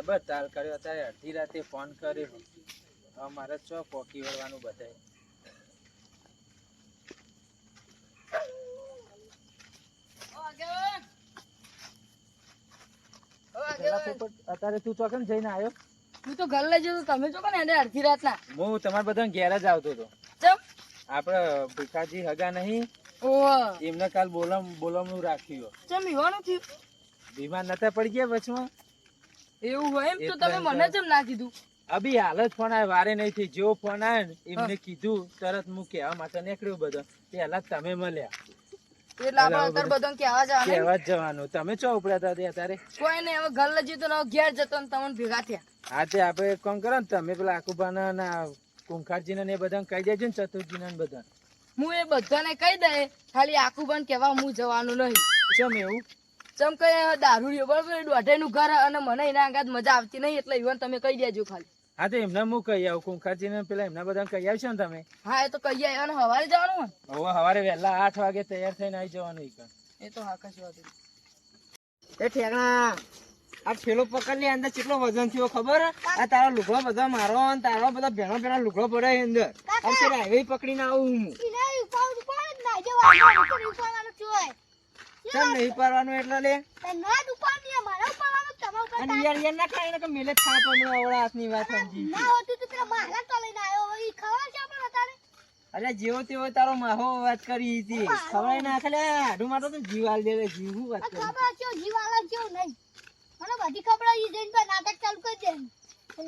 જબર તાલ કર્યો અત્યારે અડધી રાતે ફોન કર્યો. હવે મારે ચો પોકી વળવાનું બધાય. અત્યારે તું ચોકન જઈને આવ્યો હું તો ઘર લઈ જતો તમે જો ને એને અડધી રાતના. હું તમારા બધા ઘેર જ આવતો હતો. આપડે ભીખાજી હગા નહીં. એમને કાલ બોલમ બોલમનું રાખ્યું. ચમ ઈવાનું થયું? બીમાર નતા પડી ગયા વચમાં? એવું હોય એમ તો તમે મને ચમ ના કીધું. અભી હાલ જ ફોન આવે વારે નહીં થઈ. જેવો ફોન આવે ને એમને કીધું તરત હું કહેવા માટે નીકળ્યું બધો. પેલા તમે મળ્યા. એટલે આપણે અત્યારે બધા કહેવા જવાના? કહેવા જવાનું. તમે ચો ઉપડ્યા હતા અત્યારે? કોઈ નહીં હવે ઘર લઈ જતો ને ઘેર જતો ને તમને ભેગા થયા. આજે આપણે એક કરો ને તમે પેલા આકુબાના ના કુંખારજીને ને એ બધાને કહી દેજો ને ચતુર્જીને બધા હું એ બધાને કહી દે ખાલી આખું કહેવા હું જવાનું નહીં. કેમ એવું? ચમ કે દારૂડિયો બરાબર એ દોઢેનું ઘર અને મને એના અંગાત મજા આવતી નહીં એટલે ઈવન તમે કહી દેજો ખાલી. હા તો એમને હું કહી આવું કુંખારજીને પેલા એમના બધા કહી આવશો ને તમે? હા એ તો કહી આવ્યો અને હવારે જવાનું હોય? હવે સવારે વહેલા આઠ વાગે તૈયાર થઈને આવી જવાનું ઈ એ તો હા કશું વાત એ ઠેકણા આ ઠેલો પકડ લે અંદર કેટલો વજન થયો ખબર? આ તારો લુગડો બધો મારો અને તારો બધા ભેણો ભેણો લુગડો પડે અંદર. આ છે હાઈવે પકડીને આવું હું. ચમ નહીં પાડવાનું એટલે લે? અને યાર યાર ના ખાય ને મેલે થાપ હમણાં અવળા હાથની વાત સમજી. અરે જેવો તેવો તારો માહો વાત કરી હતી. ખબર ના ખાલે હાડું માટો તો જીવ દે જીવ હું વાત કરી?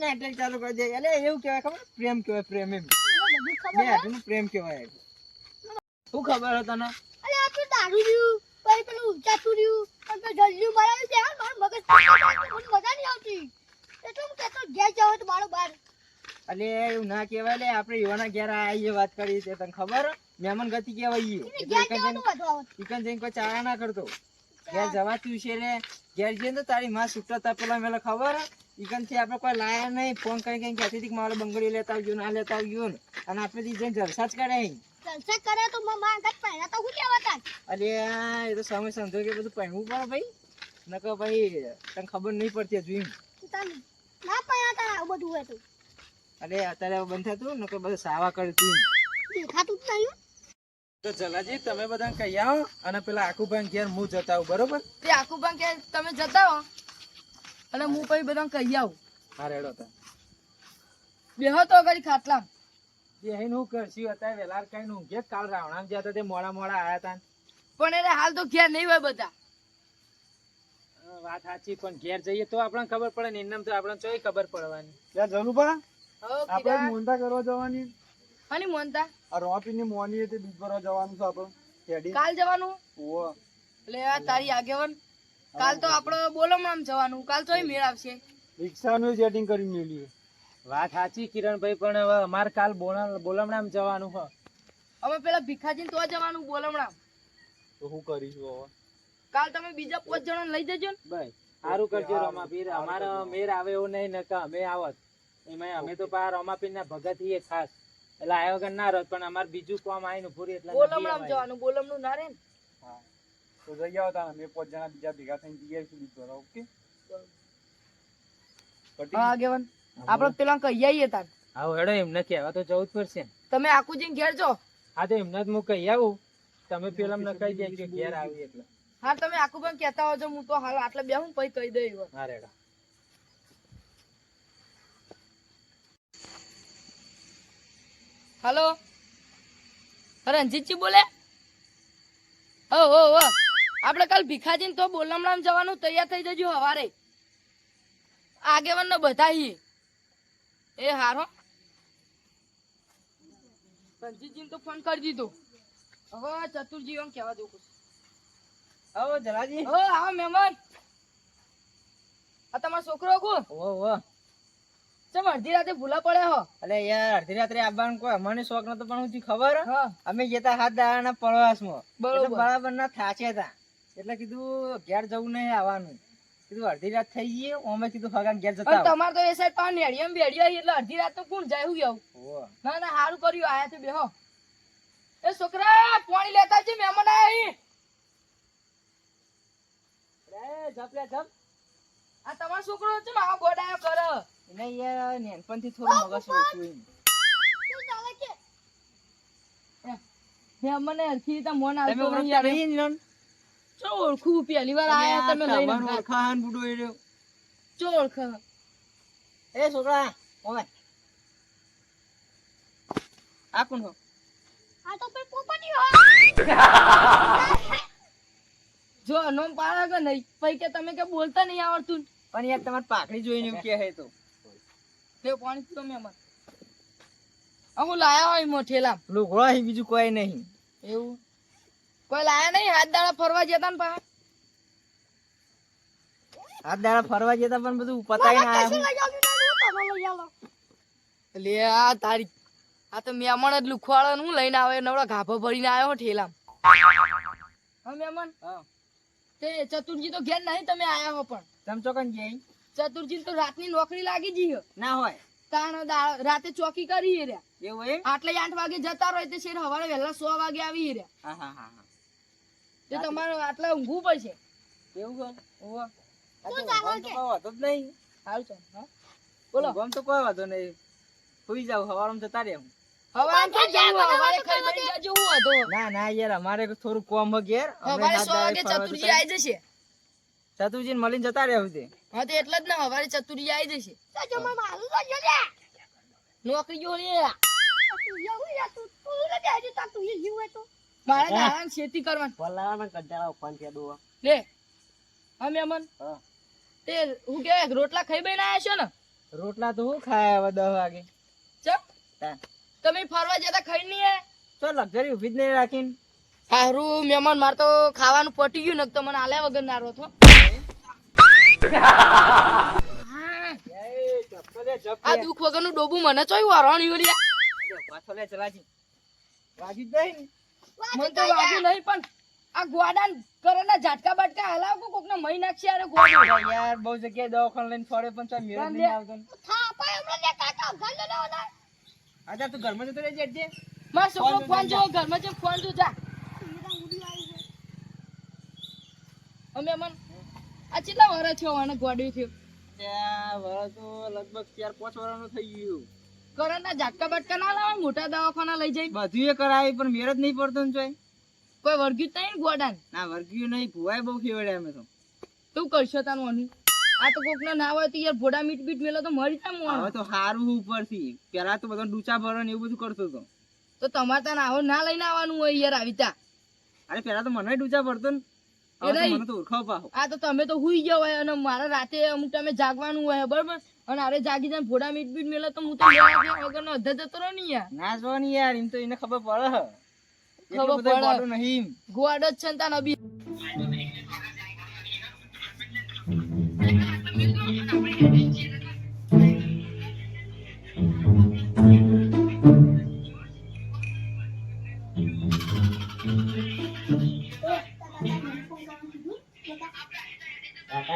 નાટક ચાલુ કરી દે. એટલે એવું કહેવાય ખબર? પ્રેમ કહેવાય પ્રેમ એમ. બે હાથનું પ્રેમ કહેવાય. શું ખબર હતો તને અલે એવું ના કહેવાય. લે આપણે યુવાના ઘેર આવીએ વાત કરી છે. તને ખબર? મહેમાન ગતિ કહેવાય. જઈને- કોઈ ચાળા ના કરતો. ઘેર જવાતું છે રે. ઘેર જઈને તો તારી માં છૂટા તપેલા પેલા મેલે ખબર? ઇકનથી આપણે કોઈ લાયા નહીં. ફોન કરી કઈ કહેતી હતી કે મારે બંગડી લેતા આવજો ના લેતા આવજો. અને આપણે જઈને જલસા જ કરે. અરે આ એ તો સમય સમજો કે બધું પહેરવું પડે ભાઈ. નકર ભાઈ તને ખબર નહીં પડતી હજુ એમ. અરે અત્યારે બંધ થતું નકર બધું સાવા કરતું નહીં તો જલાજી તમે બધા કહી આવો અને પેલા આખુભાઈ ઘેર હું જતા આવું બરોબર? તે આખું કે તમે જતા હો અને હું પછી બધા કહી આવું. હા રેડો તા. બેહો તો ઘડી ખાટલા. એ હું કરશું અત્યારે વેલાર કઈ નું કાલ રાવણામ જ્યાં હતા તે મોડા મોડા આયા હતા પણ એને હાલ તો ઘેર નહીં હોય બધા. વાત સાચી પણ ઘેર જઈએ તો આપણને ખબર પડે ને એમને તો આપણને ચોય ખબર પડવાની. હો આપણે કીધા કરવા જવાની. હની મોનતા? આ રોપીની મોની બીજ ભરવા જવાનું છે આપણે. કાલ જવાનું? એટલે તારી આગેવન. કાલ તો આપડે બોલમણામ જવાનું. કાલ તોય મેળ આવશે. રિક્ષાનું સેટિંગ કરી મેલ્યું વાત સાચી કિરણભાઈ પણ હવે અમારે કાલ બોલમણામ જવાનું હ. અમે પેલા ભીખાજી તો જવાનું બોલમણામ. તો હું કરીશું હવે? કાલ તમે બીજા પાંચ જણા લઈ જજો ને. ભાઈ સારું કરજો રમાપીર. અમારો મેર આવે એવું નહીં નકા અમે આવત. એમાં અમે તો પા રમાપીર ના ભગત છીએ ખાસ. એટલે આવ્યા વગર ના રહત પણ અમારે બીજું કામ આવીને પૂરી એટલે બોલમણામ જવાનું બોલમણું ના રે ને. હા. તો જઈ આવો તા અમે પાંચ જણા બીજા ભેગા થઈને જઈએ છીએ બીજ ઓકે? આગેવન. આપડે પેલા કહી આવીએ તાર. આવો હેડો એમને કહેવા તો જવું જ પડશે. તમે આખું જઈને ઘેર જો. હા તો એમને જ હું કહી આવું. તમે પેલા અમને કહી દેજો કે ઘેર આવી એટલે. હા તમે પણ કહેતા હોજો હું તો હાલ આટલે બેહું પછી કહી દઈ હા રેડા. હલો? રણજીતજી બોલે? ઓ ઓ ઓ આપણે કાલ ભીખાજીને તો બોલમણામ જવાનું તૈયાર થઈ જજો હવારે. આગેવાન બધા હી એ હારો રણજીતજીને તો ફોન કરી દીધો. હવે ચતુરજી એમ કહેવા જવું પડશે. આવો જલાજી. હો આવો મહેમાન. આ તમારો છોકરો કો ઓ ઓ. ચમ અડધી રાતે ભૂલા પડે હો? અલે યાર અડધી રાત્રે આવવાનું કોઈ અમારી શોખ નતો પણ હું ખબર? હા. અમે જતા હાથ દાડાના પ્રવાસમાં બરોબર. માં બરાબર. ના થાચે હતા એટલે કીધું ઘેર જવું નહીં આવવાનું. કીધું અડધી રાત થઈ ગઈ ઓમે કીધું હગાન ઘેર જતા તમારે તો એ સાઈડ પા નેડિયમ બેડિયા એટલે અડધી રાત તો કોણ જાય હું આવું ના ના સારું કર્યું આયા છે બેહો. એ છોકરા પાણી લેતા છે મહેમાન આયા અહીં એ જપ લે જપ. આ તમારો છોકરો છે મારો ગોડાયો કરે એને યાર નાનપણથી થોડું મગજ ઓછું એમ. મેં મને હરખી રીતે મોન આવતો નહીં યાર? ચો ઓળખું પહેલી વાર આયા તમે લઈને ઓળખાન બુડો એ રહ્યો. ચો ઓળખ એ છોકરા ઓમે આ કોણ હો? જો નોમ પાડે કે નહીં? પછી કે તમે કે બોલતા નહીં આવડતું. પણ યાર તમાર પાકડી જોઈને એવું કે હે તો. તે પાણી પીતો મે અમાર હું લાયા હોય મો ઠેલા લુગડો બીજું કોઈ નહીં. એવું? કોઈ લાયા નહીં? હાથ દાડા ફરવા જતા ને પા હાથ દાડા ફરવા જતા પણ બધું પતાઈ ના આવ્યા. લે આ તારી આ તો મેમણ જ લુખવાળો હું લઈને આવે નવડા ગાભો ભરીને આવ્યો ઠેલા હા મેમણ તે ચતુરજી તો ઘેર નહીં તમે આયા હો પણ. તમ ચોકન જઈ ચતુરજી તો રાતની નોકરી લાગી જઈ ના હોય. તાણ રાતે ચોકી કરી રહ્યા એવું આટલે આઠ વાગે જતા રહે તે શેર હવારે વહેલા સો વાગે આવી રહ્યા હા હા હા. તે તમારે આટલા ઊંઘવું પડશે એવું જ નહીં. હાલ ચાલ હા. બોલો. ગમ તો કોઈ વાંધો નહીં. સુઈ જાવ હવારમાં જતા રહે હવે આમ તો જવું હવારે ખાઈ બની જજો હું હતો ના ના યાર અમારે થોડું કોમ હે ઘેર. ચતુરજી આવી જશે ચતુરજીને મળીને જતા રહેવું છે. હા તો એટલે જ ને હવારે ચતુરજી આવી જશે. નોકરી જોડે મારે દાડા ખેતી કરવાની. પલાવાના કંટાળા ફોન કે દો લે હા મેમન હા. તે હું કેવાય રોટલા ખાઈ બેન આયા છો ને? રોટલા તો હું ખાય હવે 10 વાગે. ચપ. તમે ફરવા જતા ખાઈ નહીં આયા? તો લક્ઝરી ઊભી જ નહીં રાખીને. સારું મેમન મારે તો ખાવાનું પટી ગયું ને તો મને આલ્યા વગર ના રહો તો આ દુઃખ વગરનું ડોબું મને ચોયું આ રણ યુરિયા પાછો લે ચલાજી. વાજી જ નહીં મને તો વાગ્યું નહીં પણ આ ગોડાન કરેલા ઝાટકા બાટકા હલાવ કો કોકને મહી નાખશે અરે ગોડો યાર બહુ જગ્યાએ દવાખાન લઈને ફરે પણ ચા મેળ જ નહીં આવતો ને. આજા તું ઘરમાં જતો રહેજે એટલે માર છોકરો ફોન જો. ઘરમાં છે ફોન જો જા અમે મન આ કેટલા વર્ષ થયો આને ગોડ્યું થયું? ત્યાં વરસ તો લગભગ ચાર પાંચ વર્ષનું થઈ ગયું. કરેલા ઝાટકા બટકા ના લાવે મોટા દવાખાના લઈ જાય. બધું એ કરાય પણ મેર જ નહીં પડતો ને કોઈ વર્ગ્યું નહીં ને ગોડાન? ના વર્ગ્યું નહીં ભુવાય બહુ ખેવડે અમે તો. તું કરશો તારું અનુ આ તો કોક ના હોય તો યાર ભોડા મીટ બીટ મેલો તો મરી જાય હવે મોણો તો હારું ઉપરથી. પેલા તો બધા ડૂચા ભરો ને એવું બધું કરતો હતો. તો તમારે ત્યાં આવો ના લઈને આવવાનું હોય યાર આવી તા. અરે પેલા તો મને ડૂચા ભરતો ને. હવે મને તો ઓળખાવ પાહો. આ તો તમે તો હુઈ ગયા હોય અને મારા રાતે અમુક ટાઈમે જાગવાનું હોય બરોબર? અને અરે જાગી જાય ભોડા મીટ બીટ મેલો તો હું તો વગર નો અધા જતો ને યાર. ના જો ને યાર એમ તો એને ખબર પડે ખબર પડે. નહીં ગોવાડો જ છે ને તાન અભી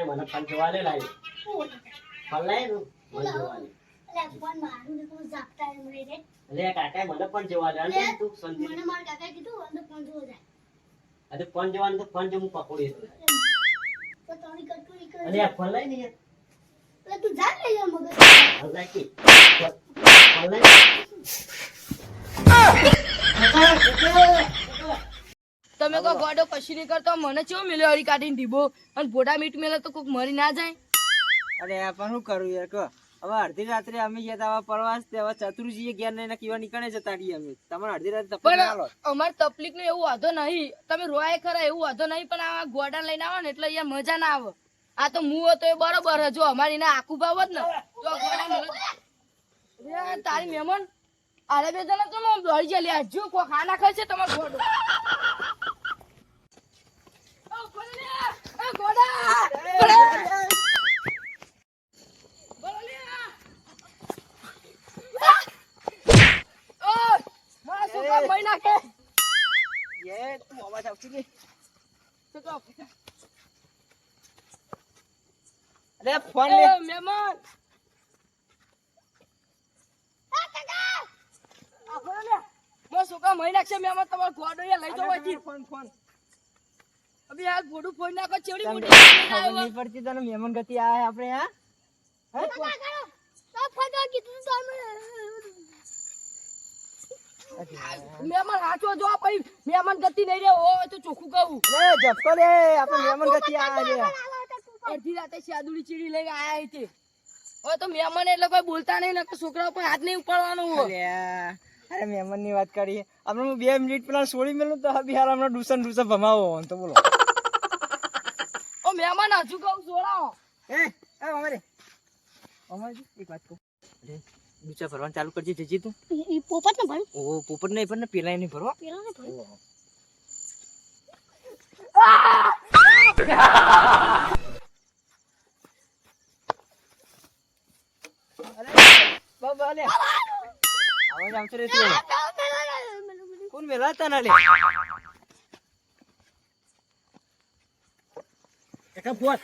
મને ફોન જોવા લે તું મને પણ જોવા તું કે? તમે કોઈ ગોડો કશું નહીં કરતો મને ચેવો મેલ્યો અડી કાઢીને ઢીબો? અને ભોડા મીટ મેલે તો કોઈક મરી ના જાય? અરે આ પણ શું કરું યાર કહો. હવે અડધી રાત્રે અમે ગયા તા હવે પ્રવાસ તે હવે ચતુર્જી ગયા ને કેવા નીકળે જતા રહીએ અમે. તમારે અડધી રાત્રે તકલીફ ના પણ અમારે તકલીફ નો એવું વાંધો નહીં. તમે રોયા ખરા એવું વાંધો નહીં પણ આ ગોડા લઈને આવો ને એટલે અહીંયા મજા ના આવે. આ તો મું હતો એ બરોબર. જો અમારી ના આખું ભાવ જ ને. તો ગોડા તારી મહેમાન આરે બે જણા તો દોડી જાય. લ્યા જો કોઈ ખાના ખાય છે તમારો ગોડો. ઓ, ગોડા! ઓ, ગોડા! ગોડા! બોલો લ્યા! ઓય! મારા છોકરા મરી નાખે. યે તું અવાજ આવતી નહીં. છોકરા અરે ફોન લે. મહેમાન. ફોન. છોકરા મરી નાખશે મહેમાન તમારો ગોડો લઈ. Phone phone. અભી આ ફોટો ફોડી નાખો ચેવડી મોટી ખબર નહીં પડતી તને મહેમાન ગતિ આયા આપણે હા? મહેમાન હાચો જો પછી મહેમાન ગતિ નહીં રે ઓ તો ચોખ્ખું કહું. લે ઝપકો લે આપણે મહેમાન ગતિ આ રે. અડધી રાતે શાદુડી ચીડી લઈને આયા છે હવે તો મહેમાન એટલે કોઈ બોલતા નહીં ને છોકરા ઉપર હાથ નહીં ઉપાડવાનો હોય. અરે મહેમાનની વાત કરી આપણે હું બે મિનિટ પેલા છોડી મેલું તો હવે હાલ હમણાં ડુસન ડુસન ભમાવો તો બોલો. ઓ મહેમાન હજુ કહું છોડાવો એ અમારે. અમારે એક વાત કહું. અરે ડુચા ભરવાનું ચાલુ કરજે જજી તું પોપટ ને ભાઈ ઓ પોપટ નહીં પણ ને પેલા નહીં ભરવા ઓહો. અરે બાબા લે આવાજ આવતો રે તું કોણ મેલા હતા ના લે એકા ફોન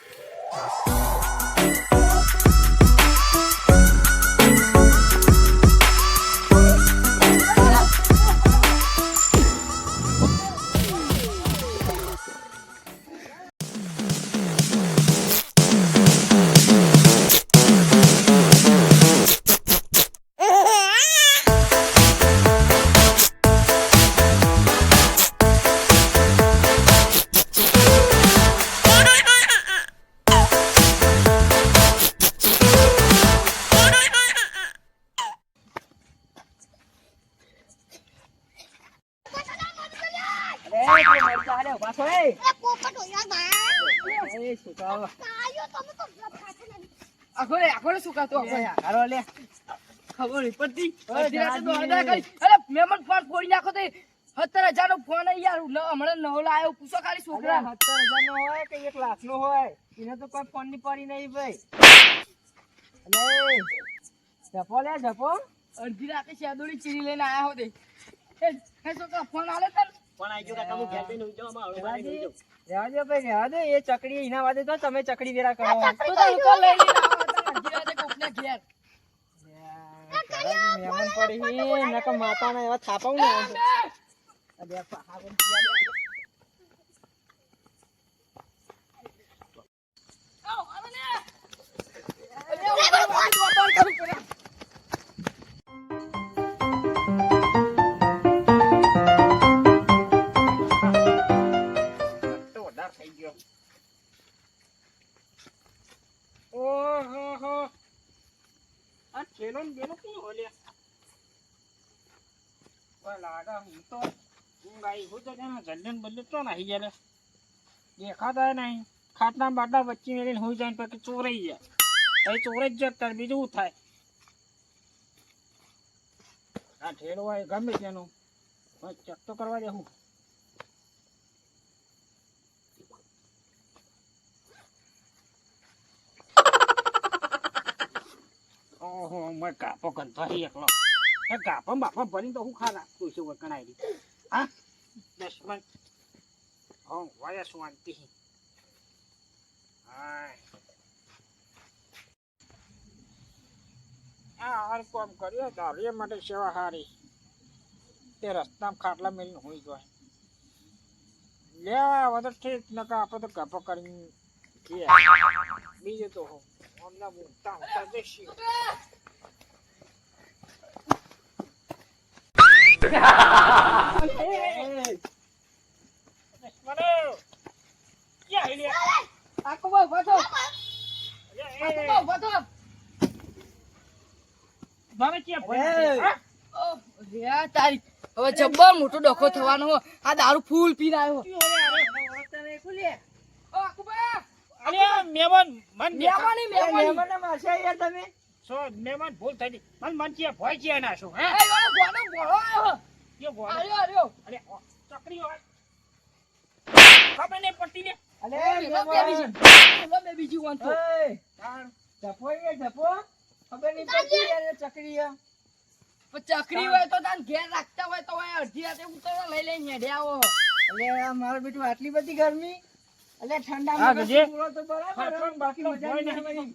આખો રે આખો રે આખો યાર. હાલો લે. ખબર પડતી અડધી રાતે તો દાદી. અડા કરી અરે મહેમાન ફોન ફોડી નાખો તે સત્તર હજાર નો ફોન યાર હમણાં નવો લાયો. પૂછો ખાલી છોકરા. સત્તર હજાર નો હોય કે એક લાખ નો હોય? એને તો કોઈ ફોનની પડી નહીં ભાઈ. અલે જપો લે જપો અડધી રાતે શેદોડી ચીરી લઈને આયા હો તે એ છોકરા ફોન આલે તને પણ આઈ ગયો કાકા હું ઘેર જઈને ઉજો માં આમાં હળવો રહેવા દો ભાઈ રહેવા દો એ ચકડી એના વાદે તો તમે ચકડી વેરા કરો. તો તો ઉપર લઈ લઈને આવો તને અડધી રાતે કોકના ઘેર ઘરે મહેમાન પડી નકર માતાના એવા થાપાવ ને અરે પાહા આવો, આવો ને. અરે, જલ્દન બદલે તો નાહી જાય દેખાતા નહીં. ખાટલા બાટલા વચ્ચે મેળીને હોઈ જાય પછી ચોરાઈ જાય. પછી ચોરાઈ જ તારે બીજું થાય? આ ઠેલો હોય ગમે તેનું. પણ ચેક તો કરવા દે હું. ઓહો મેં કાપો કંતો એકલો. કાપો બાપા ભરીને તો હું ખાલા તું વકણાઈ કણાઈ હા? દસ મિનિટ હો one thing. આ હાલ કોમ કર્યો ધારીએ માટે સેવા હારી તે રસ્તામાં ખાટલા મેલીને હોઈ જાય લે વધારે ઠીક નકા આપણે તો કાપો કરીને જઈએ. બીજું તો હું ઓનલા ઊંઘતા હોતા જઈશું Mano! ક્યાં mau આખો Aku mau એ, આખો siap. Oh, ya રે હવે જબ્બર મોટો ડખો થવાનો હો. આ દારૂ ફૂલ પીને આવ્યો. ઓ મહેમાન, મન દેખા- મહેમાની મહેમાની યાર તમે? સો, મહેમાન ભૂલ થઈ ગઈ. મન મન ભોય ક્યાં ના છો, હે? એ ગોળો આવ્યો. ચકરી હોય. ખબર નહીં પડતી ને. અલે બીજી મહેમાન. એલો બે બીજી વાંધો ઓય, તાણ. જપો ખબર નહીં પડતી યાર એ ચકડી આ. પણ ચકરી હોય તો તાન ઘેર રાખતા હોય તો અડધી રાતે ઉતરવા લઈ લઈને હેડે આવો અલે મારો બેટું આટલી બધી ગરમી અલે ઠંડા માં તો બરાબર બાકી મજા નહીં નહીં.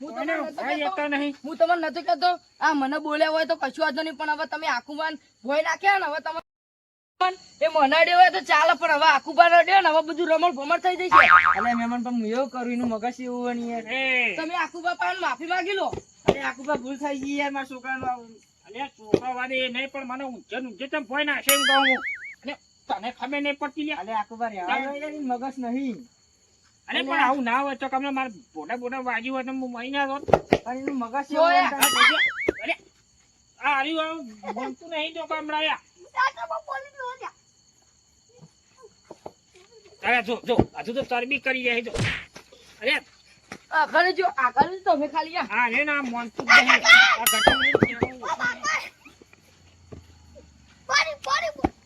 આવવાની. મહેમાન હું તમને કોઈને કહેતો જતા નહીં. હું તમને નતો કહેતો આ મને બોલ્યા હોય તો કશું વાંધો નહીં પણ હવે તમે આખું માન ભોય નાખ્યા ને હવે તમે એ મનાડ્યો હોય તો ચાલે પણ હવે આકુબા નડ્યો ને હવે બધું રમણ ભમણ થઈ જશે અલે મહેમાન પણ હું એવું કરું એનું મગજ એવું યાર તમે આકુબા પાસે માફી માંગી લો અરે આકુબા ભૂલ થઈ ગઈ યાર મારા છોકરાનું. અલ્યા છોકરાવાળી એ નહીં પણ મને ઊંચે ઊંચે તેમ ભોય નાખે એમ કહું હું. તને ખબર નહીં પડતી લ્યા. અલે આકુબા રહેવા મગજ નહીં અરે પણ આવું ના હોય તો કમલા મારા બોટા બોટા વાગ્યું હોય તો હું મહી ના હોત. પણ એનું મગજ ને અરે આ હાર્યું આવું બોલતું નહીં તો કામ અરે જો જો હજુ તો કરી જાય જો. અરે આગળ જો આગળ તમે ખાલી હા રે ના મોનતું નહીં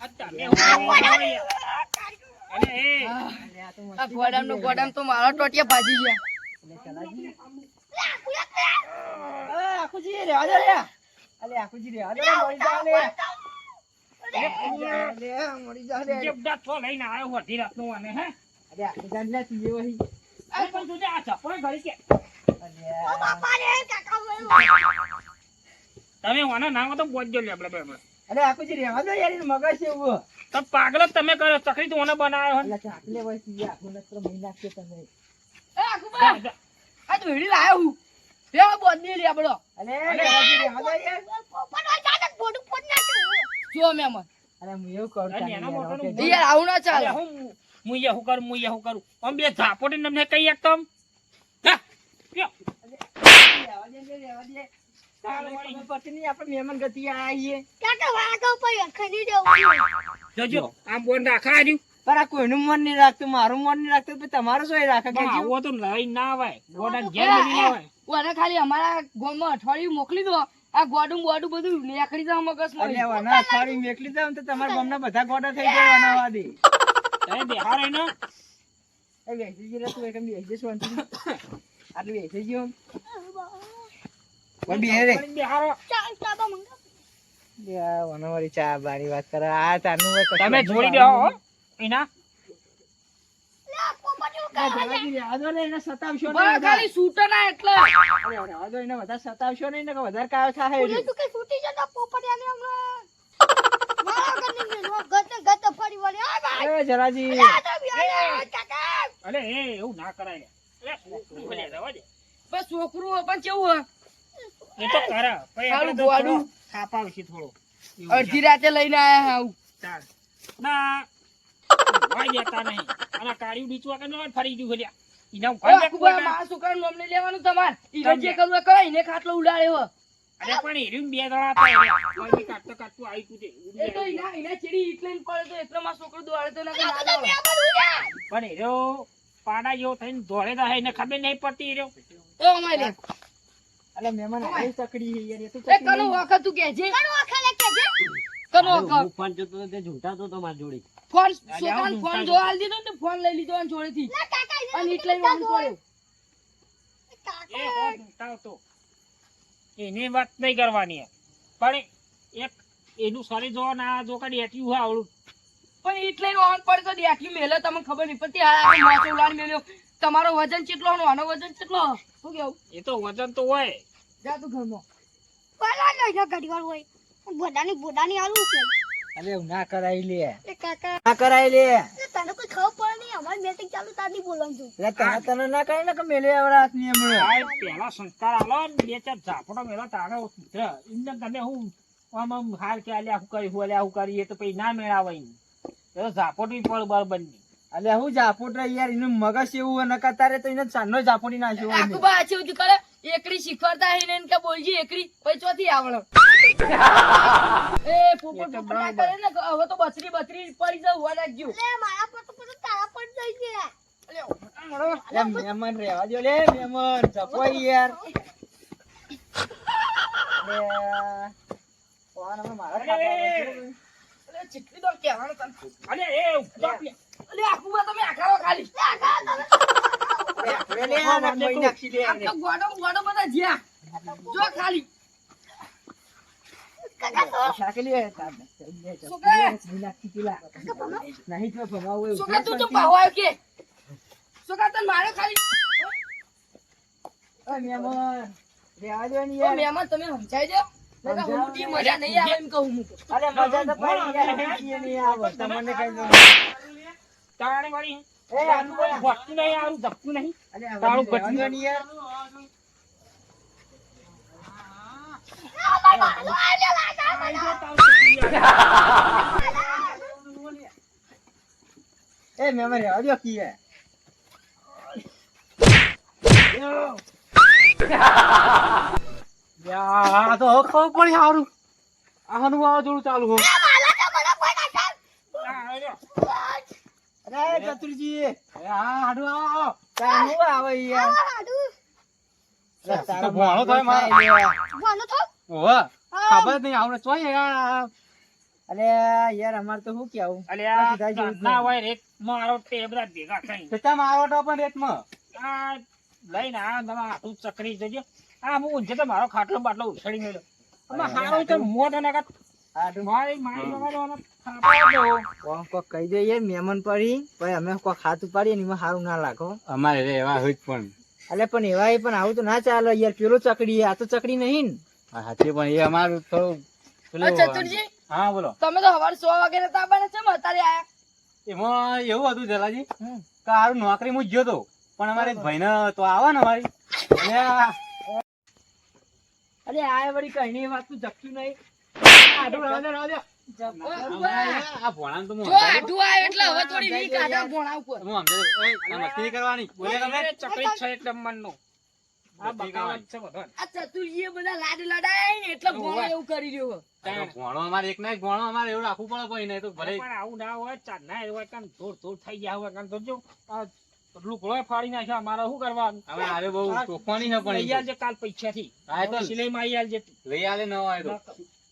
આ નહીં? અરે એ. આ ગોડામ નો ગોડામ તો મારા ટોટિયા ભાજી ગયા અલે ચલાજી. અ, આખુજી રહેવા દો લે. અલે આખુજી રહેવા દો, મરી જાઓ લે. મરી જાઓ લે. જે બધા લઈને આવ્યો અડધી રાતનું આને હે અલે આખુજા લે તું વહી. અરે પણ તું જે આ ચપ્પલ ઘડી કે તમે વાના ના હો તો બોલજો લે આપણે બરાબર આખુજી રહેવા દો યાર મગજ છે એવું તો પાગલ તમે કરો ચકરી તો ઓને બનાવ્યો અલે ચાકલે વહી તું નત્ર મહી નાખશે તમે એ આકુબા આ તો હીડી લાયો હું. બે બોધી લે આપણો. અલે રહેવાજી રહેવા દો યાર જો મેમન. અરે હું એવું કરું અરે એના યાર, આવું ના ચાલે. હું હું હું કરું હું હું કરું. આમ બે ઝાપોટી તમને કઈ એક તમ હા કોઈનું મન નહીં રાખતું મારું મન નહીં રાખતું પણ તમારું શું રાખે? તો લઈ ના ના ખાલી અમારા ગામમાં અઠવાડિયું મોકલી દો. આ ગોડું ગોડું બધું લેખડી અલ્યા વાના અઠવાડિયું મેકલી જાવ ને તો તમારા ગામના બધા ગોડા થઈ જાય વાના વાદી તમે બેહાર એ બેસી ગયો તું એકમ બેસી જઈશ આટલું બેસી ગયો. રે બેહારો યા વાના વાળી ચા બારી વાત કરે. આ તારનું તમે જોડી બારું. હો. એના આ જવાજી રહેવા દો ને, એને સતાવશો નહીં વધારે. ખાલી સૂટો ના એટલે. અરે રહેવા દો, એને વધારે સતાવશો નહીં ને કે વધારે કાયો થાય જરાજી. અરે એવું ના કરાય. છોકરું લે, રહેવા દે. બસ છોકરું પણ કેવું હોય? એ તો કરે પછી આપણે તો થોડો થાપ આવશે થોડો. અડધી રાતે લઈને આયા આવું ચાલ. ના. વાઈ જતા નહીં. અને કાળિયું બીચવા કે ન ફરી ગયું ખલ્યા એના ઉપર હવે બેઠું આખું હોય મારા છોકરાનું નામ નહીં લેવાનું તમારે. ઈને જે કરવું એ કરે ઈને ખાટલો ઉડાડ્યો અરે પણ એર્યું બે દડા એર્યા. કોઈ આવી. એ તો ચીડી પડે તો એટલે મારો છોકરો દોડે તો ના દોડે. પણ એર્યો પાડા જેવો થઈને દોડે તો એને ખબર નહીં પડતી એર્યો એ અમાય લે. અલે મહેમાન આવી ચકડી છે યાર, એ ચકડી કનો વખત તું કહેજે કનો વખત હું ફોન જોતો તે ઝૂંટાતો તો મારી જોડે. ફોન અલ્યા, ફોન ઊંઘતા જોવા દીધો ને ફોન લઈ લીધો અને જોડેથી. અને ઈટલે ઓન પડ્યો. એ હોત ઉઠાવતો. એની વાત નહીં કરવાની પણ એક એનું શરીર જો ના જો એટલું હોય આવડું. પણ એટલે ઓન પડે તો મેલે તમને ખબર નહીં પડતી ત્યાં મોચો ઉલાડ મેલ્યો. તમારો વજન કેટલો ને આનો વજન કેટલો શું કેવું? એ તો વજન તો હોય. જા તું ઘરમાં. અલે એવું ના કરાઈ લે. કાકા. ના કરાઈ લે. તને કોઈ ખબર પડે નહીં. અમારી મેટિંગ ચાલુ તારની બોલવાનું છું એટલે તને તને ના કરાય ને કે મેલે આવડા હાથની હમણાં. આ પહેલા સંસ્કાર આલો બે ચાર ઝાપડો મેલા તારે સુધરે. એમને ગમે હું આમ આમ હાર કે આલ્યા હું કરી હું આલ્યા હું કરી એ તો પછી ના મેળાવાય. એ તો ઝાપોટી પડ બરાબરની અલે હું જાપોટ રે યાર એનું મગજ એવું હોય નકર તારે તો એને ચાંદનો જાપોટી નાખ્યો હોય આખું બા આછી ઉજી કરે? એકડી શીખવાડતા હે ને કે બોલજી એકડી પછી ચોથી આવડે. એ પોપટ પોપટ ના કરે ને હવે તો બસરી બસરી પડી જાવ હોવા લાગ્યું લે મારા પર તો પછી તારા પર જઈ ગયા. અલે મહેમાન રહેવા દ્યો લે મહેમાન જપોય યાર. હવે મારા ખાતામાં છે? અલે ચીટલી તો કહેવાનું તને. અરે એ લે. અલે આખું તમે આખાડો ખાલી. જો મહેમાન. તમે મજા નહીં આવે એમ કહું અરે મજા તો તમને કઈ તાણી વાળી એ આનું બોલ. ભટતું નહીં આવું ધપતું નહીં આ તારું બધી કચરું. યાર એ મેમરી યા તો ખબર પડી સારું આનું વાવાઝોડું ચાલુ હો અરે ચતુરજી. હા હાડું આવો આવો. તારું આવે યાર અરે તારો ભોણો થાય મારો. ભણો થો? ઓવે ખબર નહીં આવડે ચોય અરે યાર. અમારે તો શું કેવું જ ના. હોય રેટ મારો તે બધા ભેગા થઈ ચચા મારો તો પણ રેતમાં આ લઈને આ તમે આટલું ચકરી જજો. આ હું ઊંઝે તો મારો ખાટલો બાટલો ઉછળી મેળ્યો. આમાં હારો તો કાંઈ આટલું મારી મારી કોણ કોક કહી દે મહેમાન પડી. પછી અમે કોક હાથ ઉપાડીએ ને એમાં સારું ના લાગો અમારે રે એવા હોય પણ. અલે પણ એવા પણ આવું તો ના ચાલે. યાર પેલો ચકડી આ તો ચકડી નહીં ને. હા, પણ એ અમારું થોડું ચતુરજી. હા બોલો. તમે તો સવારે સો વાગે નતા આવવાના છે અત્યારે આયા. એમાં એવું હતું જલાજી કે હારું નોકરી હું ગયો તો. પણ અમારે ભાઈ તો આવે ને અમારી. અરે આ વળી કઈ વાત તું જપતું નહીં. આટલું દે, દે. આવે આવું જો ફાડી નાખ્યો અમારે શું કરવાનું હવે આરે બહુ તોફાની છે પણ લઈ આવજે કાલ પૈસા થી સિલાઈ માં આવી આવજે લઈ આવે ન હોય તો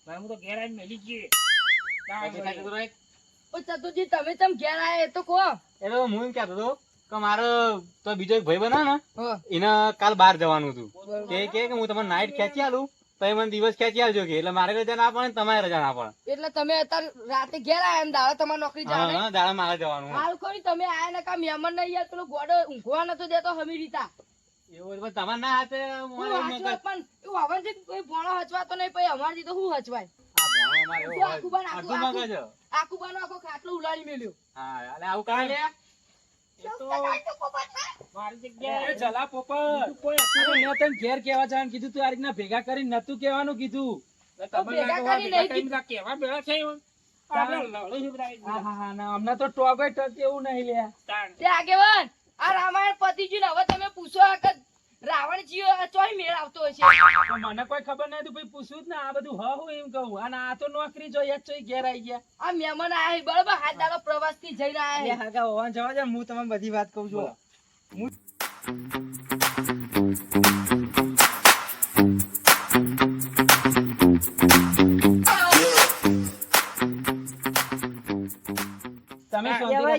હું તો મેલી જઈએ ચતુરજી તમે તમ ઘેર આયા એ તો કહો. એટલે હું એમ કહેતો હતો કે મારે તો બીજો એક ભાઈ બના ને એને કાલ બહાર જવાનું હતું. કે કે કે હું તમને નાઈટ ખેંચી આલું મને દિવસ ખેંચી આવજો કે. એટલે મારે રજા ના પડે તમારે રજા ના પડે. એટલે તમે અત્યારે રાતે ઘેર આયા ને દાડા તમારે નોકરી હા દાડા મારે જવાનું હાલ ખોરી તમે આયા ને કા મહેમાન ને યાર પેલો ગોડો ઊંઘવા નતો દેતો હમી રીતા એવું તમારે ના હાથે પણ એવું આવવાથી કોઈ ભોણો હચવાતો નહીં પછી અમારથી તો હું હચવાય? એવો જો હોય. આખું આખું મગજ છે. આખો ખાટલો ઉલાડી મેલ્યો હા એટલે આવું કાંઈ લે એ તો મારી જગ્યાએ એ જલા પોપટ બીજું કોઈ હતું અરે મેં તને ઘેર કેવા જવાનું કીધું તું આ રીતના ભેગા કરીને નતું કેવાનું કીધું તો ભેગા કરી નહીં કીધું. બધા કેવા ભેળા થઈ હોય? આપણે લડો છે બધા હા હા હા ના હમણાં તો ટકે એવું નહીં લે. આગેવાન આ રામાયણ પતિજી ને હવે તમે પૂછો આ રાવણ જીઓ ચોય મેળ આવતો હશે મને કોઈ ખબર નથી ભાઈ પૂછ્યું જ ને આ બધું હા હું એમ કહું. અને આ તો નોકરી જોઈએ ચોય ઘેર આવી ગયા. આ મહેમાન આયા બરાબર? હાથ દાડો પ્રવાસથી જઈને રહ્યા આયા. હાગા હોવા જવા દે હું તમને બધી વાત કહું છું.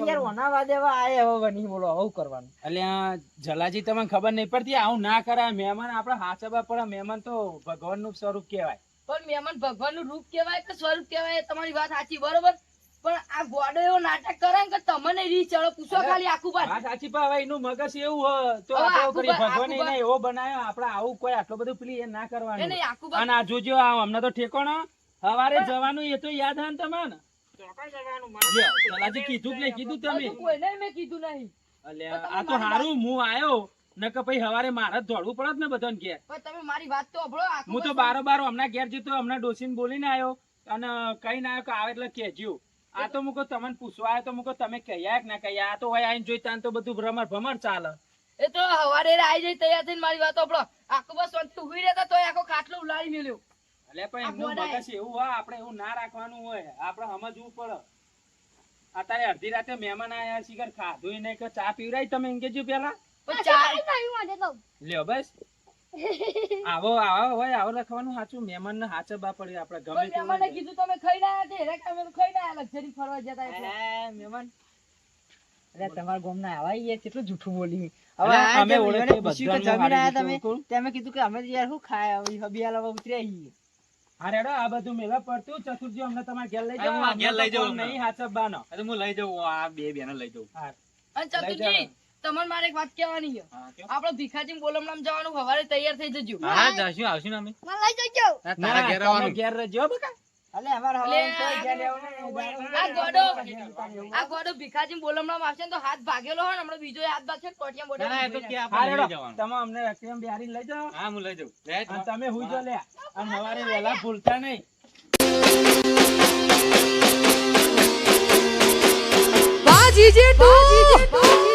યાર ઓના વાદે એવા આયા હવે બની બોલો આવું કરવાનું. અલ્યા જલાજી તમને ખબર નહીં પડતી આવું ના કરાય મહેમાન આપણા હાચવા પડે. મહેમાન તો ભગવાનનું સ્વરૂપ કહેવાય. પણ મહેમાન ભગવાનનું રૂપ કહેવાય કે સ્વરૂપ કહેવાય તમારી વાત સાચી બરોબર? પણ આ ગોડો એવો નાટક કરે કે તમને રી ચડો પૂછો ખાલી આખું બાર વાત સાચી પા હવે એનું મગજ એવું હ તો બા- ભગવાન એને એવો બનાવ્યો આપણે આવું કોઈ આટલું બધું પેલી એ ના કરવાનું. અને આ જોજો આ હમણાં તો ઠેકોણો સવારે જવાનું એ તો યાદ હે ને તમને. તો જલાજી કીધું કે નહીં કીધું તમે. કોઈને મેં કીધું નહીં. અલ્યા, આ તો હારું હું આયો. નકર પછી હવારે મારે દોડવું પડત ને બધાને ઘેર. તમે મારી વાત તો સાંભળો હું તો બારો બારો હમણાં ઘેર જતો હમણાં ડોસીને બોલીને આવ્યો અને કઈ ના આવ્યો કે આવે એટલે કહેજો. આ તો મુકો તમને પૂછવા આવ્યો તો મૂકો તમે કહ્યા કે ના કહ્યા? આ તો હોય આઈને જોઈ તાન તો બધું ભ્રમર ભમર ચાલે. એ તો હવારે આવી જાય તૈયાર થઈને મારી વાત સાંભળો. આખો બસ શાંતિ ઊભી રહેતા તોય આખો ખાટલો ઉલાડી મેલ્યો. એટલે પણ એમનું મગજ એવું હોય આપણે એવું ના રાખવાનું હોય. આપણે સમજવું પડે. અત્યારે અડધી રાતે મહેમાન આયા શિખર ખાધું નહીં કે ચા પીવરાય તમે એમ કેજો પેલા લ્યો બસ. આવો આવો હોય આવો લખવાનું સાચું. મહેમાન ને હાચબા પડે આપણે ગમે તે મહેમાને કીધું તમે ખાઈને આયા તે હેરા અમે તો ખાઈને લક્ઝરી ફરવા જતા એટલે. મહેમાન. અરે તમારા ગામના આવા ઈ યાર કેટલું જૂઠું બોલી. હવે અમે તેમ આયા હારી તમે તમે કીધું કે અમે યાર શું ખાય હવે હબિયાલ હવે ઉતર્યા છીએ હા રેડો આ બધું મેલા પડતું ચતુર્જી અમને તમારે ઘેર લઈ જાવ આ ઘેર લઈ જાવ. નહીં હાચબબાનો અરે હું લઈ જાઉં આ બે બેને લઈ જાઉં. અને ચતુર્જી તમને મારે એક વાત કહેવાની છે. આપણો ભીખાજી બોલમણામ જવાનું સવારે તૈયાર થઈ જજો. હા જશું આવશું ને અમે. લઈ જજો. તારા ઘેર આવવાનું. ઘેર રહેજો બકા. અલે અમારે અલે, હવારે કોઈ ઘેર લેવું નહીં. આ ગોડો. આ ગોડો ભીખાજી બોલમણામ આવશે તો હાથ ભાગેલો હોય ને હમણાં બીજો હાથ ભાગશે ટોટિયા ના ના એ તો કે આપણે તમે અમને એક્ટિવા બિહારી લઈ જાઓ. હા હું લઈ જાઉં. તમે હુઈ જો લે. અને સવારે વહેલા ભૂલતા નહીં. વાહ ટુ.